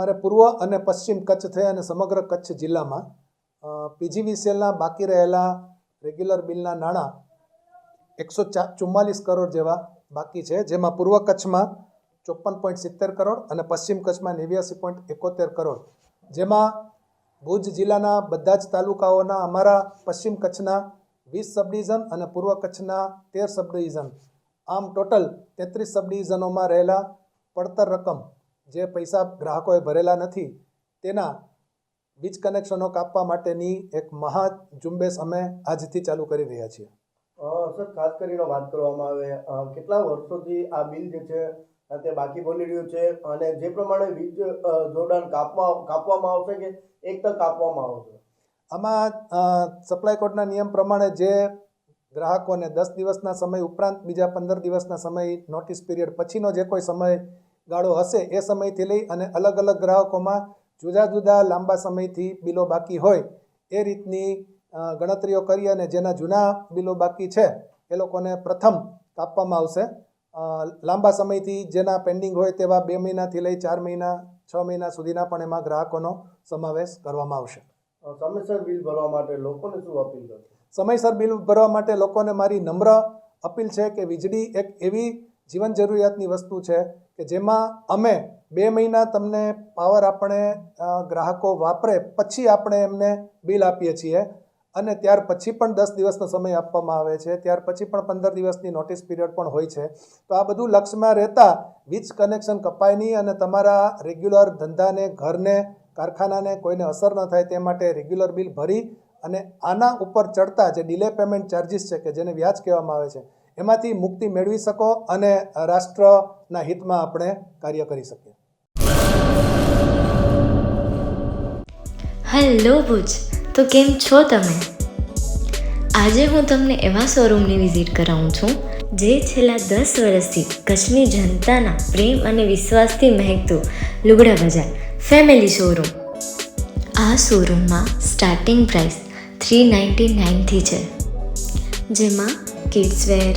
અમારે પૂર્વ અને પશ્ચિમ કચ્છ થઈ અને સમગ્ર કચ્છ જિલ્લામાં પીજીવીસીએલના બાકી રહેલા રેગ્યુલર બિલના નાણાં એકસો ચા, ચુમ્માલીસ કરોડ જેવા બાકી છે, જેમાં પૂર્વ કચ્છમાં ચોપન પોઈન્ટ સિત્તેર કરોડ અને પશ્ચિમ કચ્છમાં નેવ્યાસી પોઈન્ટ એકોતેર કરોડ. જેમાં ભુજ જિલ્લાના બધા જ તાલુકાઓના અમારા પશ્ચિમ કચ્છના વીસ સબ ડિવિઝન અને પૂર્વ કચ્છના તેર સબ ડિવિઝન આમ ટોટલ તેત્રીસ સબ ડિવિઝનોમાં રહેલા પડતર રકમ જે પૈસા ગ્રાહકોએ ભરેલા નથી તેના વીજ કનેક્શનો કાપવા માટેની એક મહા ઝુંબેશ અમે આજથી ચાલુ કરી રહ્યા છીએ. સર ખાસ કરીને વાત કરવામાં આવે કેટલા વર્ષોથી આ બિલ જે છે તે બાકી બોલી રહ્યું છે અને જે પ્રમાણે વીજ જોડાણ કાપવા કાપવામાં આવશે કે એક તક કાપવામાં આવશે? આમાં સપ્લાય કોડના નિયમ પ્રમાણે જે ગ્રાહકોને દસ દિવસના સમય ઉપરાંત બીજા પંદર દિવસના સમય નોટિસ પીરિયડ પછીનો જે કોઈ સમય ગાળો હશે એ સમયથી લઈ અને અલગ અલગ ગ્રાહકોમાં જુદા જુદા લાંબા સમયથી બિલો બાકી હોય એ રીતની ગણતરીઓ કરી અને જેના જૂના બિલો બાકી છે એ લોકોને પ્રથમ કાપવામાં આવશે. લાંબા સમયથી જેના પેન્ડિંગ હોય તેવા બે મહિનાથી લઈ ચાર મહિના છ મહિના સુધીના પણ એમાં ગ્રાહકોનો સમાવેશ કરવામાં આવશે. સમયસર બિલ ભરવા માટે લોકોને શું અપીલ કરશે? સમયસર બિલ ભરવા માટે લોકોને મારી નમ્ર અપીલ છે કે વીજળી એક એવી જીવન જરૂરિયાતની વસ્તુ છે કે જેમાં અમે બે મહિના તમને પાવર આપણે ગ્રાહકો વાપરે પછી આપણે એમને બિલ આપીએ છીએ. અને ત્યાર પછી પણ દસ દિવસનો સમય આપવામાં આવે છે. ત્યાર પછી પણ પંદર દિવસની નોટિસ પીરિયડ પણ હોય છે. તો આ બધું લક્ષમાં રહેતા વીજ કનેક્શન કપાય નહીં અને તમારા રેગ્યુલર ધંધાને, ઘરને, કારખાનાને કોઈને અસર ન થાય તે માટે રેગ્યુલર બિલ ભરી અને આના ઉપર ચડતા જે ડિલે પેમેન્ટ ચાર્જિસ છે કે જેને વ્યાજ કહેવામાં આવે છે એમાંથી મુક્તિ મેળવી શકો અને રાષ્ટ્રના હિતમાં આપણે કાર્ય કરી શકીએ. હેલો ભુજ, તો કેમ છો તમે? આજે હું તમને એવા શોરૂમની વિઝિટ કરાવું છું, જે છેલ્લા દસ વર્ષથી કચ્છની જનતાના પ્રેમ અને વિશ્વાસથી મહેકતું લુગડા બજાર ફેમિલી શોરૂમ. આ શોરૂમમાં સ્ટાર્ટિંગ પ્રાઇસ થ્રી નાઇન્ટી નાઇનથી છે. જેમાં kids wear